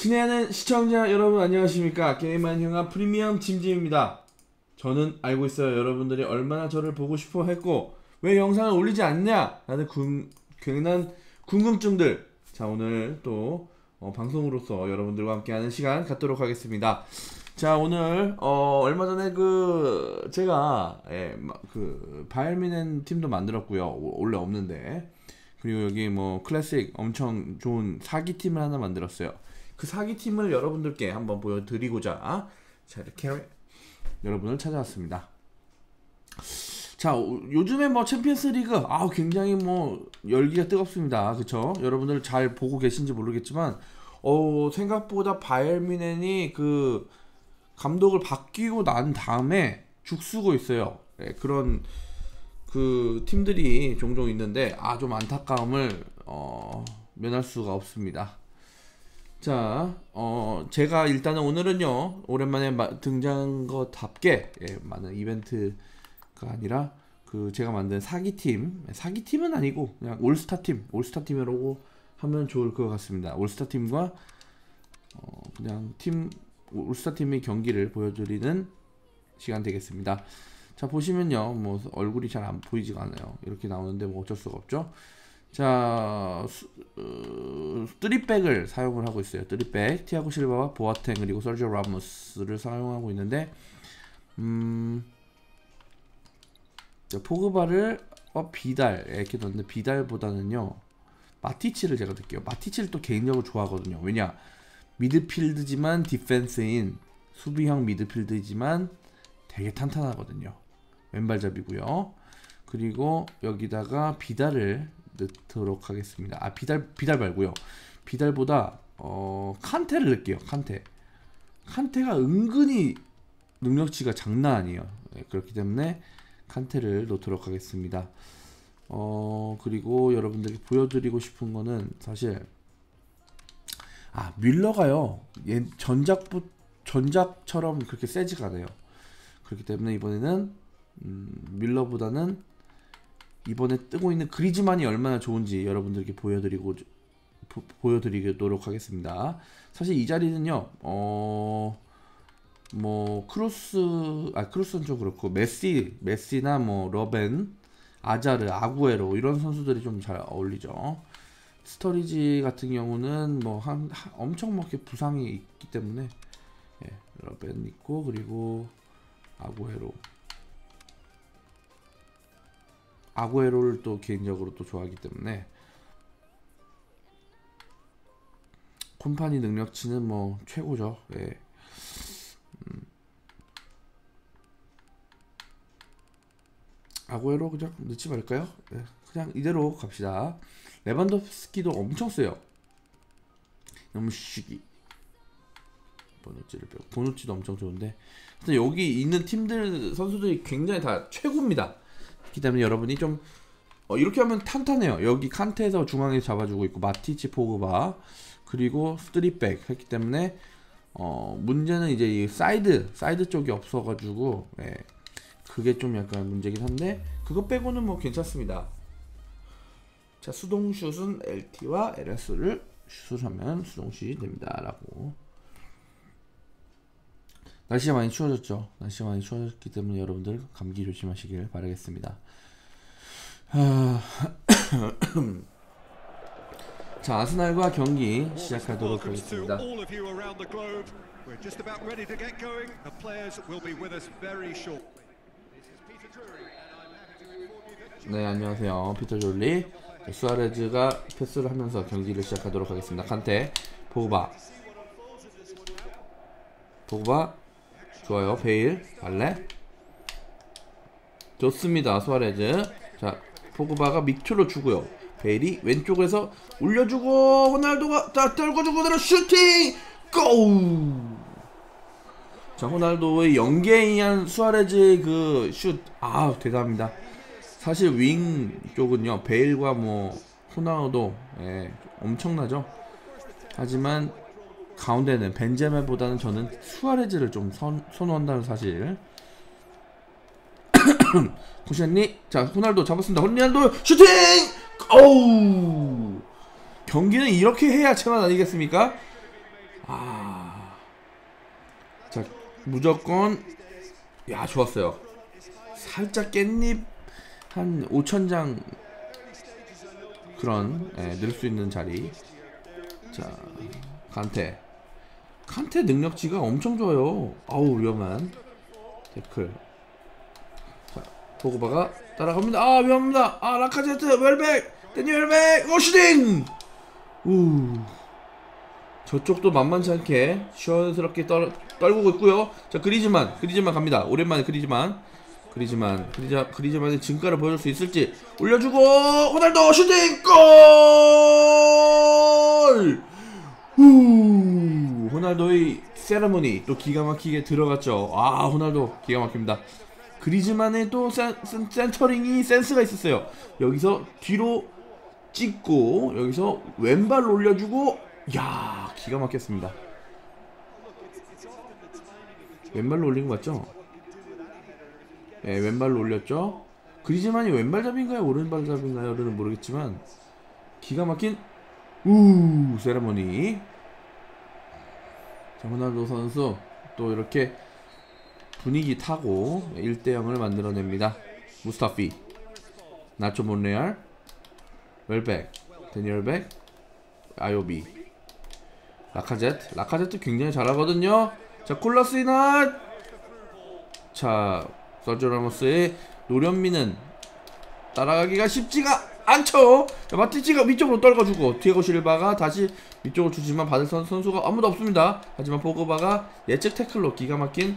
친애하는 시청자 여러분 안녕하십니까? 게임한 형아 프리미엄 짐짐입니다. 저는 알고 있어요. 여러분들이 얼마나 저를 보고 싶어 했고 왜 영상을 올리지 않냐? 라는 궁, 괜한 궁금증들. 자 오늘 또 어, 방송으로서 여러분들과 함께하는 시간 갖도록 하겠습니다. 자 오늘 어, 얼마 전에 그 제가 예, 마- 그 바이엘미넨 팀도 만들었고요. 오- 원래 없는데. 그리고 여기 뭐 클래식 엄청 좋은 사기 팀을 하나 만들었어요. 그 사기 팀을 여러분들께 한번 보여드리고자 자 이렇게 여러분을 찾아왔습니다. 자 오- 요즘에 뭐 챔피언스 리그 아 굉장히 뭐 열기가 뜨겁습니다. 그쵸? 여러분들 잘 보고 계신지 모르겠지만 어 생각보다 바이엘미넨이 그 감독을 바뀌고 난 다음에 죽쓰고 있어요. 예, 그런 그 팀들이 종종 있는데 아 좀 안타까움을 어, 면할 수가 없습니다. 자, 어, 제가 일단은 오늘은요 오랜만에 마- 등장한 것답게 예, 많은 이벤트가 아니라 그 제가 만든 사기 팀 사기 팀은 아니고 그냥 올스타 팀 올스타 팀이라고 하면 좋을 것 같습니다. 올스타 팀과 어, 그냥 팀 올스타 팀의 경기를 보여드리는 시간 되겠습니다. 자 보시면요 뭐 얼굴이 잘 안 보이지가 않아요 이렇게 나오는데 뭐 어쩔 수가 없죠 자 수, 어, 쓰리백을 사용을 하고 있어요 쓰리백 티아고 실바와 보아탱 그리고 설지오 라모스를 사용하고 있는데 음 자, 포그바를 어, 비달 이렇게 넣는데 비달보다는요 마티치를 제가 넣을게요 마티치를 또 개인적으로 좋아하거든요 왜냐 미드필드지만 디펜스인 수비형 미드필드지만 되게 탄탄하거든요. 왼발잡이고요. 그리고 여기다가 비달을 넣도록 하겠습니다. 아 비달 비달 말고요. 비달보다 어 칸테를 넣을게요. 칸테. 칸테가 은근히 능력치가 장난 아니에요. 네, 그렇기 때문에 칸테를 넣도록 하겠습니다. 어 그리고 여러분들께 보여드리고 싶은 거는 사실 아 뮬러가요. 얘 전작부 전작처럼 그렇게 세지가 않아요. 그렇기 때문에 이번에는 음, 밀러보다는 이번에 뜨고 있는 그리즈만이 얼마나 좋은지 여러분들께 보여드리고 보, 보여드리도록 하겠습니다. 사실 이 자리는요, 어, 뭐 크로스, 아 크로스는 좀 그렇고 메시, 메시나 뭐 러벤, 아자르, 아구에로 이런 선수들이 좀 잘 어울리죠. 스토리지 같은 경우는 뭐한 엄청 막 이렇게 부상이 있기 때문에 예, 러벤 있고 그리고 아구에로 아구에로를 또 개인적으로 또 좋아하기 때문에 콤파니 능력치는 뭐 최고죠. 예. 음. 아구에로 그냥 넣지 말까요? 예, 그냥 이대로 갑시다. 레반도프스키도 엄청 세요. 시기. 보누치를 빼고 보누치도 엄청 좋은데 여기 있는 팀들 선수들이 굉장히 다 최고입니다. 그렇기 때문에 여러분이 좀 어, 이렇게 하면 탄탄해요. 여기 칸테에서 중앙에 잡아주고 있고 마티치 포그바 그리고 스트리백 했기 때문에 어, 문제는 이제 이 사이드 사이드 쪽이 없어가지고 예, 그게 좀 약간 문제긴 한데 그거 빼고는 뭐 괜찮습니다. 자 수동 슛은 LT와 LS를 슛을 하면 수동 슛이 됩니다라고. 날씨가 많이 추워졌죠. 날씨가 많이 추워졌기 때문에 여러분들 감기 조심하시길 바라겠습니다. 아, 자 아스날과 경기 시작하도록 하겠습니다. 네 안녕하세요 피터 졸리 자, 수아레즈가 패스를 하면서 경기를 시작하도록 하겠습니다. 칸테 보바 보바 좋아요. 베일 발레. 좋습니다 수아레즈. 자 포그바가 밑으로 주고요. 베일이 왼쪽에서 올려주고 호날두가 자 떨궈주고 내려 슈팅! 고! 자 호날두의 연계한 수아레즈의 그 슛 아 대단합니다. 사실 윙 쪽은요 베일과 뭐 호나우도 예, 엄청나죠. 하지만 가운데는 벤제메보다는 저는 수아레즈를 좀 선, 선호한다는 사실. 쿠션니 자 호날두 잡았습니다. 호날두 슈팅! 어우 경기는 이렇게 해야 체만 아니겠습니까? 아. 자, 무조건 야, 좋았어요. 살짝 깻잎 한 5천 장 그런 예, 넣을 수 있는 자리. 자, 칸테. 칸테 능력치가 엄청 좋아요. 아우 위험한 태클. 자, 보고바가 따라갑니다. 아 위험합니다. 아 라카제트 웰백, 데니 웰백, 오슈딩. 우. 저쪽도 만만치 않게 시원스럽게 떨, 떨구고 있고요. 자 그리즈만, 그리즈만 갑니다. 오랜만에 그리즈만. 그리즈만, 그리자, 그리즈만의 진가를 보여줄 수 있을지 올려주고 호날두 슈팅 골! 후, 호날두의 세레모니 또 기가 막히게 들어갔죠. 아, 호날두 기가 막힙니다. 그리즈만의 또 센, 센, 센 터링이 센스가 있었어요. 여기서 뒤로 찍고 여기서 왼발 올려주고 야 기가 막혔습니다. 왼발로 올린 거 맞죠? 예, 왼발로 올렸죠. 그리즈만이 왼발잡인가요, 오른발잡인가요를 모르겠지만 기가 막힌 우 세레모니. 자, 호날두 선수 또 이렇게 분위기 타고 1대 0을 만들어냅니다. 무스타피, 나초 몬레알, 웰백, 데니얼백, 아요비, 라카제트. 라카제트 굉장히 잘하거든요. 자, 콜라스이나 자, 서주 라모스의 노련미는 따라가기가 쉽지가 않죠. 자, 마티치가 위쪽으로 떨궈주고 디에고 실바가 다시 위쪽으로 주지만 받을 선, 선수가 아무도 없습니다. 하지만 포그바가 예측 태클로 기가 막힌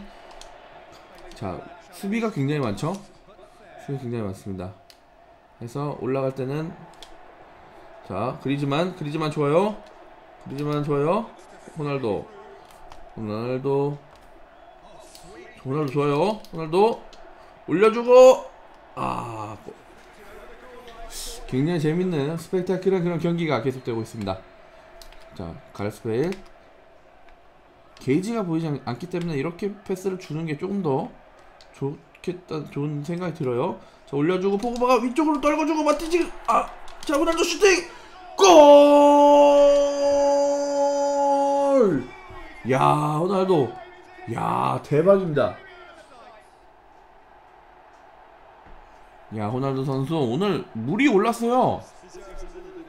자 수비가 굉장히 많죠. 수비 굉장히 많습니다. 그래서 올라갈 때는 자 그리즈만 그리즈만 좋아요. 그리즈만 좋아요. 호날두 호날두 호날두 좋아요. 호날두 올려주고 아 굉장히 재밌는 스펙타클한 그런 경기가 계속되고 있습니다. 자 가레스페일 게이지가 보이지 않- 않기 때문에 이렇게 패스를 주는 게 조금 더 좋겠다 좋은 생각이 들어요. 자 올려주고 포그바가 위쪽으로 떨궈주고 마티지 아 자 호날두 슈팅 골! 야 호날두 야 대박입니다. 야 호날두 선수 오늘 물이 올랐어요.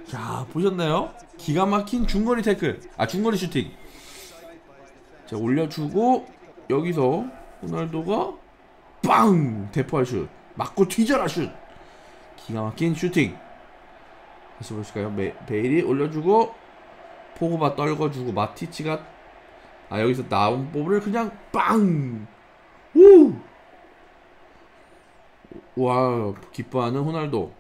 자 보셨나요? 기가 막힌 중거리 태클 아 중거리 슈팅. 자 올려주고 여기서 호날두가 빵 대포할 슛 맞고 뒤져라 슛 기가 막힌 슈팅 다시 보실까요? 메, 베일이 올려주고 포그바 떨궈주고 마티치가 아 여기서 나온 볼을 그냥 빵! 우! 와 기뻐하는 호날두.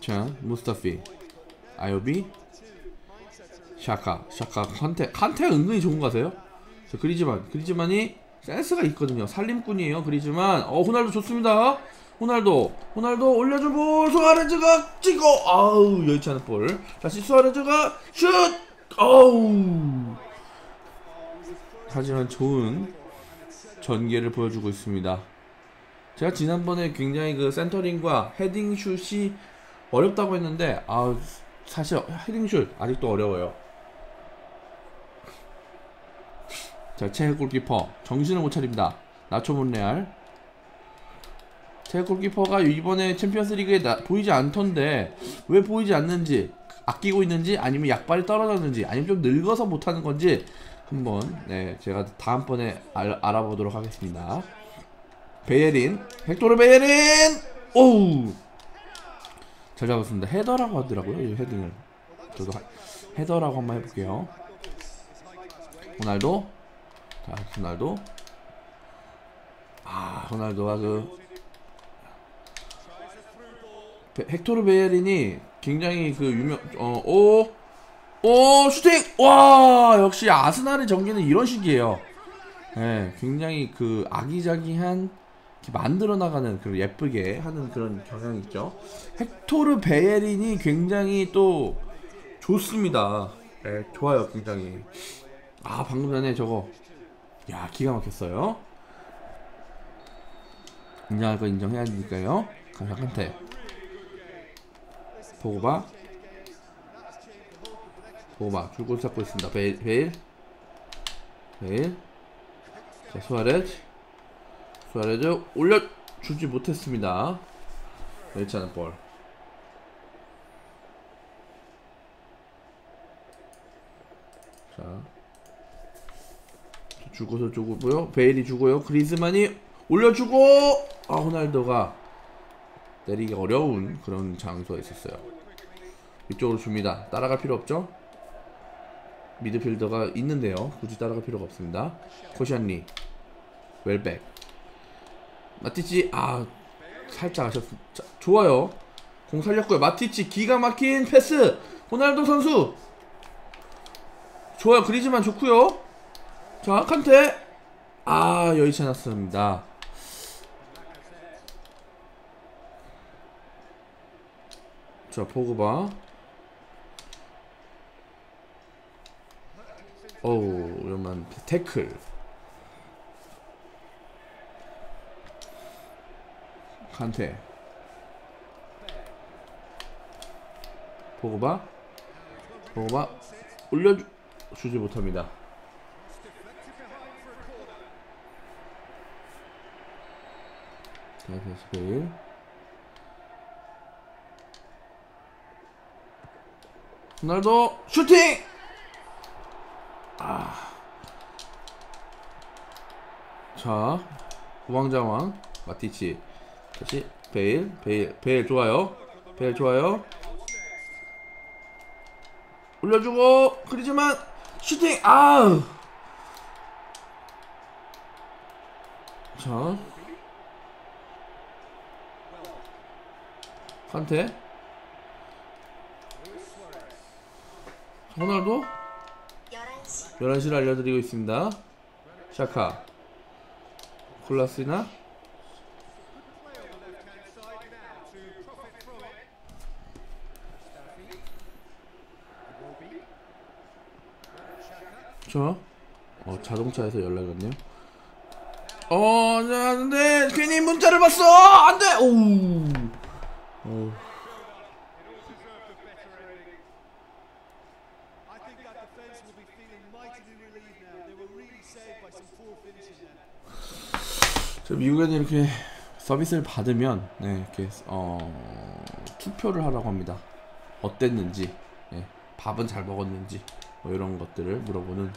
자 무스타피 아요비 샤카. 샤카 칸테 칸테 은근히 좋은 거 같아요. 자 그리즈만. 그리즈만이 센스가 있거든요. 살림꾼이에요 그리즈만. 어 호날두 좋습니다. 호날두. 호날두 올려주고 수아레즈가 찍고 아우 여의치 않은 볼. 다시 수아레즈가 슛! 어우 하지만 좋은 전개를 보여주고 있습니다 제가 지난번에 굉장히 그 센터링과 헤딩 슛이 어렵다고 했는데 아 사실 헤딩슛 아직도 어려워요. 자 체해 골키퍼 정신을 못 차립니다. 나초 몬레알 체해 골키퍼가 이번에 챔피언스리그에 나- 보이지 않던데 왜 보이지 않는지 아끼고 있는지 아니면 약발이 떨어졌는지 아니면 좀 늙어서 못하는 건지 한번 네 제가 다음번에 알, 알아보도록 하겠습니다. 베예린 헥토르 베예린 오우 잘 잡았습니다. 헤더라고 하더라고요. 이 헤딩을. 저도 하- 헤더라고 한번 해볼게요. 호날두. 자, 호날두. 아, 호날두가 그 베- 헥토르 베예린이 굉장히 그 유명 어, 오, 오 슈팅. 와, 역시 아스날의 전개는 이런 식이에요. 예, 굉장히 그 아기자기한 만들어 나가는 그런 예쁘게 하는 그런 경향이 있죠. 헥토르 베예린이 굉장히 또 좋습니다. 네, 좋아요, 굉장히. 아, 방금 전에 저거, 야, 기가 막혔어요. 인정할 거 인정해야 되니까요. 강력한테. 보고봐 보고봐 줄곧 잡고 있습니다. 베일 베일? 베일? 자 수아레즈. 수아레즈 올려주지 못했습니다. 여의치 않은 볼. 자. 주고서 주고요. 베일이 주고요. 그리즈만이 올려주고! 아 호날두가 내리기 어려운 그런 장소에 있었어요. 이쪽으로 줍니다. 따라갈 필요 없죠 미드필더가 있는데요. 굳이 따라갈 필요가 없습니다. 코샨리 웰백. 마티치 아 살짝 자, 좋아요. 공 살렸고요. 마티치 기가 막힌 패스! 호날두 선수! 좋아요. 그리즈만 좋고요. 자 칸테! 아 여의치 않았습니다. 자 포그바 어우 오랜만 태클. 칸테. 포그바 포그바 올려주지 못합니다. 자 다시 베일 호날두 슈팅! 아. 자, 우왕좌왕 마티치. 다시 베일 베일 베일 좋아요. 베일 좋아요. 올려주고 그리지만 슈팅 아우. 자. 칸테. 호날두 11시 11시를 알려드리고 있습니다. 샤카. 콜라스나. 저. 어, 자동차에서 연락이 왔네요. 어, 자, 근데 괜히 문자를 봤어! 안 돼! 오우. 어, 미국에는 이렇게 서비스를 받으면 네, 이렇게 어, 투표를 하라고 합니다. 어땠는지, 예, 밥은 잘 먹었는지 뭐 이런 것들을 물어보는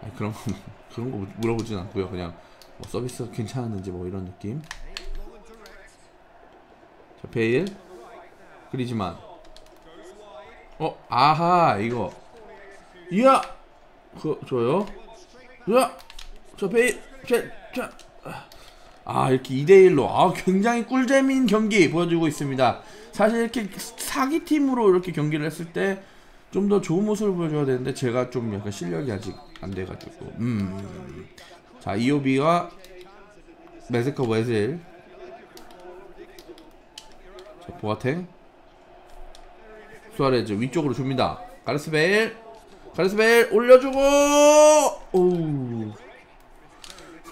아니, 그런 거 그런 거 물어보진 않고요. 그냥 뭐 서비스가 괜찮았는지 뭐 이런 느낌. 자 베일 그리지만 어 아하 이거 이야 그 좋아요. 야, 저 베일 자 자 아 이렇게 2대1로 아 굉장히 꿀잼인 경기 보여주고 있습니다. 사실 이렇게 사기 팀으로 이렇게 경기를 했을 때 좀 더 좋은 모습을 보여줘야 되는데 제가 좀 약간 실력이 아직 안 돼가지고. 음 자 이오비가 메세커 웨슬 자 보아탱. 수아레즈 위쪽으로 줍니다. 가르스베일 가르스베일 올려주고! 오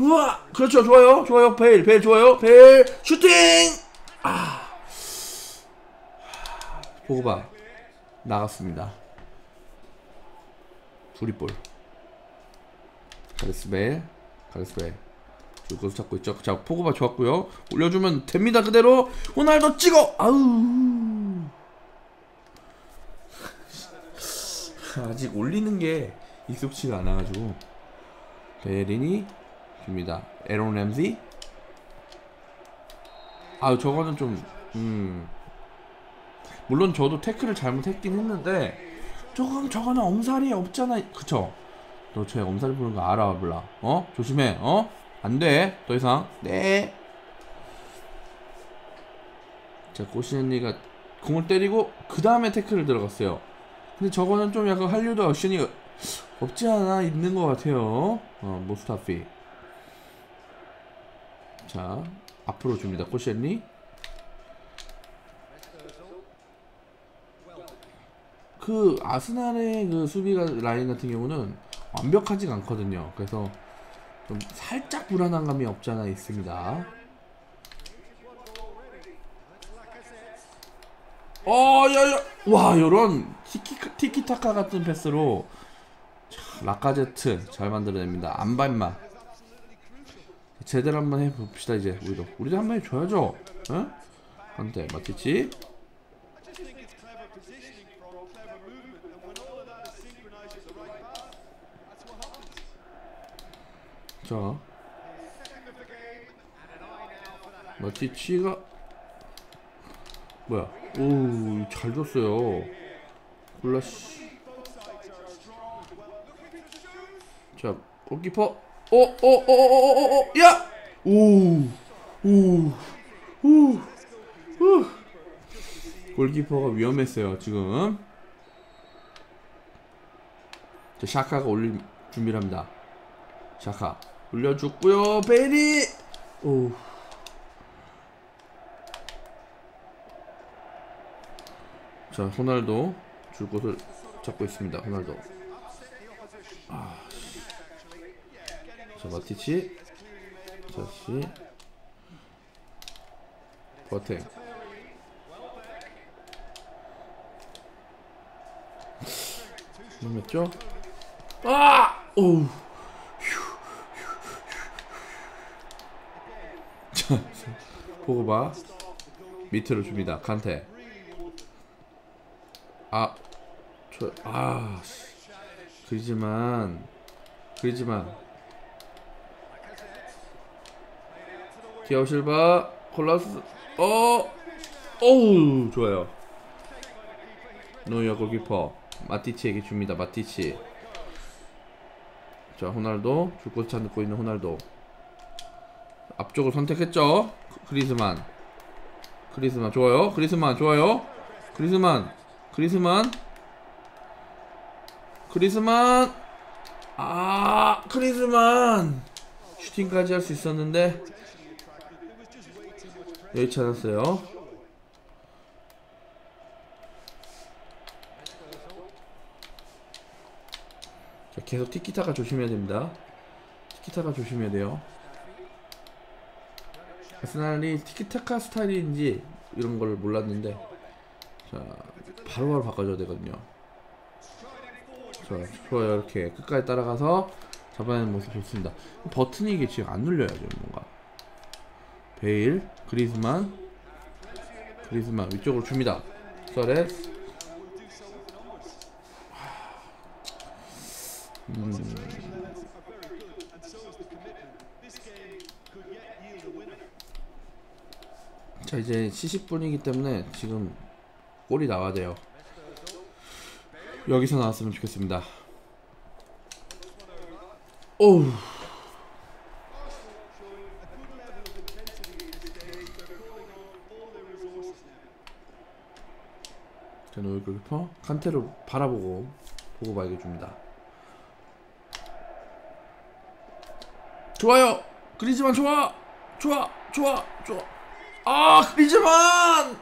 우 우와 그렇죠. 좋아요. 좋아요. 베일. 베일 좋아요. 베일. 슈팅! 아. 보고봐 나갔습니다. 두리볼. 가레스 베일 가레스 베일 줄거서 잡고 있죠? 자 포고바 좋았고요. 올려주면 됩니다. 그대로 호날두 찍어. 아우. 아직 올리는 게 익숙치가 않아가지고. 베린이 줍니다. 에론 램지. 아 저거는 좀 음. 물론 저도 태클을 잘못했긴 했는데 조금 저거는 엄살이 없잖아. 그쵸? 너 쟤 엄살 부르는 거 알아 몰라? 어? 조심해. 어? 안 돼. 더 이상. 네. 자 고시언니가 공을 때리고 그 다음에 태클을 들어갔어요. 근데 저거는 좀 약간 한류도 액션이 없지 않아 있는 것 같아요. 어 모스타피. 자 앞으로 줍니다 코시엔리 그 아스날의 그 수비가 라인 같은 경우는 완벽하지가 않거든요 그래서 좀 살짝 불안한 감이 없지 않아 있습니다 어, 야, 야. 와, 요런 티키, 티키타카 같은 패스로 참, 라카제트 잘 만들어냅니다. 안발마. 제대로 한번 해봅시다, 이제, 우리도. 우리도 한번 해줘야죠. that's what happens. 자. 마티치가. 뭐야. 오, 잘 줬어요. 굴라시. 자, 골키퍼. 어, 어, 어, 어, 어, 어, 어, 야! 오, 오, 오, 오. 골키퍼가 위험했어요, 지금. 자, 샤카가 올릴 준비를 합니다. 샤카. 올려줬고요, 베리! 오. 자, 호날도 줄 곳을 잡고 있습니다. 호날도. 아, 씨. 자, 마티치. 자, 씨. 버탱. 맞죠? 아! 오. 자, 보고봐. 밑으로 줍니다. 칸테. 아, 저, 아, 씨. 그리지만, 그리지만. 기아오 실바, 콜라스, 어, 어우, 좋아요. 노이어 골키퍼, 마티치에게 줍니다. 마티치. 자, 호날도, 줄 곳을 찾고 있는 호날도. 앞쪽을 선택했죠. 크리스만. 크리스만 좋아요. 크리스만 좋아요. 크리스만. 크리스만. 크리스만. 아, 크리스만. 슈팅까지 할 수 있었는데 여의치 않았어요. 자, 계속 티키타카 조심해야 됩니다. 티키타카 조심해야 돼요. 아스날이 티키타카 스타일인지 이런 걸 몰랐는데 자 바로바로 바꿔줘야 되거든요 자 좋아요 이렇게 끝까지 따라가서 잡아내는 모습 좋습니다 버튼이 이게 지금 안 지금 뭔가 베일 그리즈만 그리즈만 위쪽으로 줍니다. 서레스 음, 자 이제 70분이기 때문에 지금 골이 나와야 돼요. 여기서 나왔으면 좋겠습니다. 오우 노을 골키퍼 칸테로 바라보고 보고 봐야게 줍니다. 좋아요! 그리지만 좋아! 좋아! 좋아! 좋아! 아 그리즈만!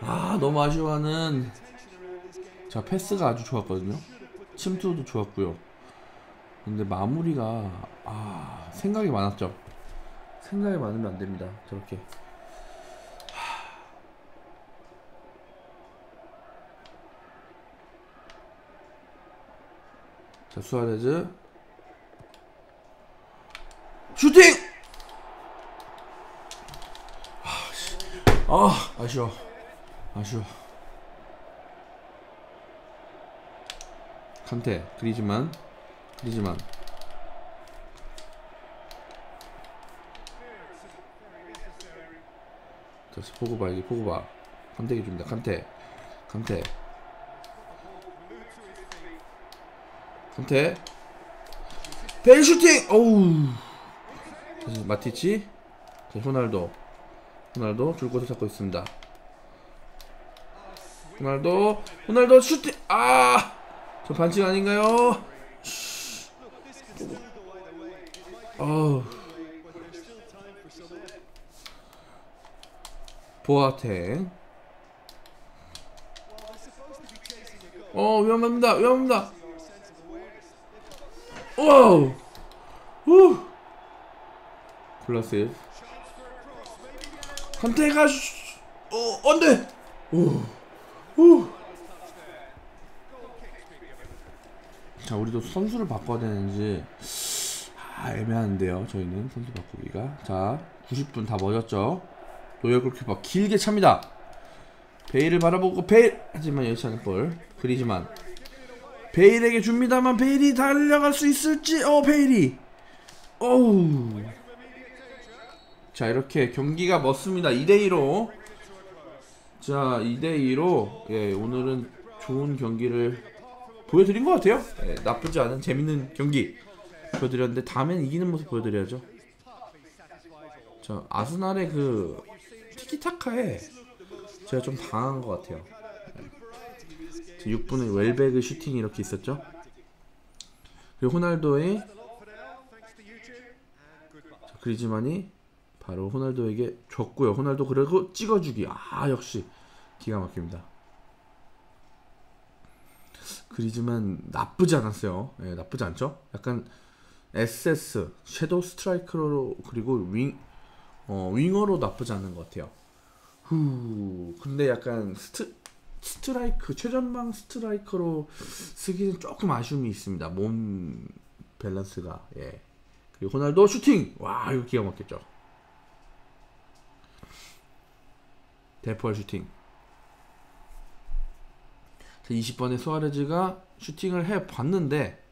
아 너무 아쉬워하는 자 패스가 아주 좋았거든요. 침투도 좋았고요. 근데 마무리가 아 생각이 많았죠. 생각이 많으면 안 됩니다. 저렇게 자 수아레즈. 슈팅! 아 아쉬워. 아쉬워. 칸테 그리즈만 그리즈만. 다시 포그바 여기 포그바. 칸테기 줍니다. 칸테 칸테 칸테 베일 슈팅! 어우. 다시 마티치. 다시 호날도 호날도 줄 곳을 찾고 있습니다. 호날도 호날도 슈팅! 아 저 반칙 아닌가요? 어우. 보아탱. 어 위험합니다. 위험합니다 와우 후 플러스 컨테가 슈... 어 안돼 자, 우리도 선수를 바꿔야 되는지 아, 애매한데요. 저희는 선수 바꾸기가. 자, 90분 다 맞았죠. 노열 골키퍼 길게 찹니다. 베일을 바라보고 베일 하지만 여의치 볼. 그리지만 베일에게 줍니다만 베일이 달려갈 수 있을지. 어, 베일이. 어우. 자, 이렇게 경기가 멋습니다. 2대 2로. 자, 2대 2로 예, 오늘은 좋은 경기를 보여드린 것 같아요. 예, 나쁘지 않은 재밌는 경기 보여드렸는데 다음엔 이기는 모습 보여드려야죠. 자 아스날의 그 티키타카에 제가 좀 당한 것 같아요. 예. 6분에 웰베그 슈팅이 이렇게 있었죠. 그리고 호날도의 자, 그리즈만이 바로 호날도에게 줬고요. 호날도 그리고 찍어주기. 아 역시 기가 막힙니다. 그리지만 나쁘지 않았어요. 예, 나쁘지 않죠? 약간 SS 섀도우 스트라이커로 그리고 윙 어, 윙어로 나쁘지 않은 것 같아요. 후 근데 약간 스트 스트라이크 최전방 스트라이커로 쓰기는 조금 아쉬움이 있습니다. 몸 밸런스가 예. 그리고 호날도 슈팅 와 이거 기가 막혔죠. 대포할 슈팅 20번에 수아레즈가 슈팅을 해 봤는데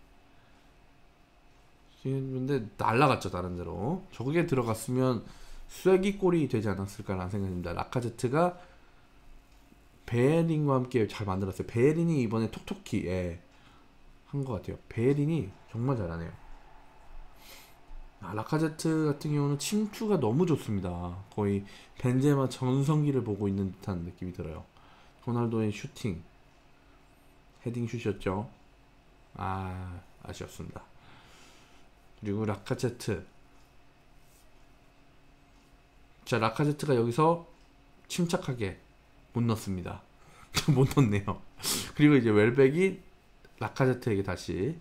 했는데 날라갔죠 다른 데로 저게 들어갔으면 쐐기 골이 되지 않았을까라는 생각입니다 라카제트가 베에린과 함께 잘 만들었어요 베에린이 이번에 톡톡히 예, 한것 같아요 베에린이 정말 잘하네요 아, 라카제트 같은 경우는 침투가 너무 좋습니다 거의 벤제마 전성기를 보고 있는 듯한 느낌이 들어요 호날도의 슈팅 헤딩 슛이었죠. 아 아쉬웠습니다. 그리고 라카제트. 자 라카제트가 여기서 침착하게 못 넣습니다. 못 넣네요. 그리고 이제 웰백이 라카제트에게 다시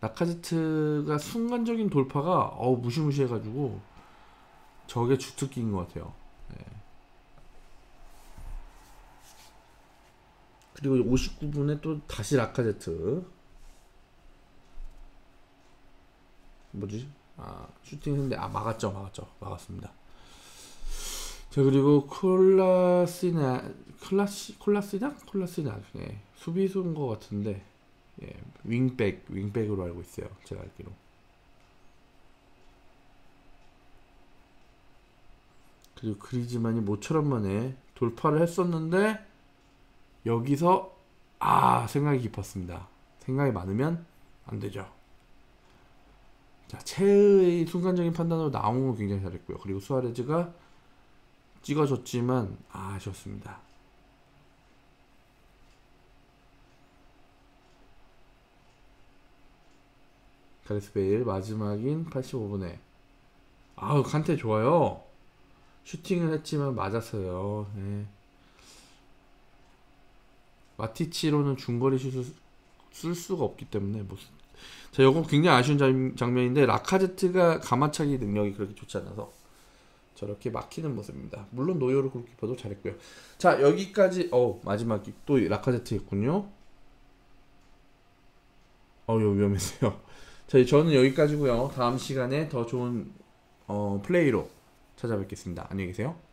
라카제트가 순간적인 돌파가 어우 무시무시해가지고 저게 주특기인 것 같아요. 네. 그리고 59분에 또 다시 라카제트 뭐지? 아 슈팅했는데 아 막았죠 막았죠 막았습니다 자 그리고 콜라시나 콜라시 콜라시나 콜라시나 예, 수비수인 것 같은데 예, 윙백 윙백으로 알고 있어요 제가 알기로 그리고 그리지만이 모처럼 만에 돌파를 했었는데 여기서 아 생각이 깊었습니다. 생각이 많으면 안 되죠. 자 체의 순간적인 판단으로 나온 건 굉장히 잘했고요. 그리고 수아레즈가 찍어줬지만 아, 아쉬웠습니다. 가레스 베일 마지막인 85분에 아우 칸테 좋아요. 슈팅을 했지만 맞았어요. 네. 마티치로는 중거리 슛을 쓸 수가 없기 때문에 뭐. 자, 이건 굉장히 아쉬운 장, 장면인데 라카제트가 가마차기 능력이 그렇게 좋지 않아서 저렇게 막히는 모습입니다. 물론 노요르 골키퍼도 잘했고요. 자, 여기까지 어, 마지막이 또 라카제트였군요. 어, 요 위험했어요. 자, 저는 여기까지고요. 다음 시간에 더 좋은 어, 플레이로 찾아뵙겠습니다. 안녕히 계세요.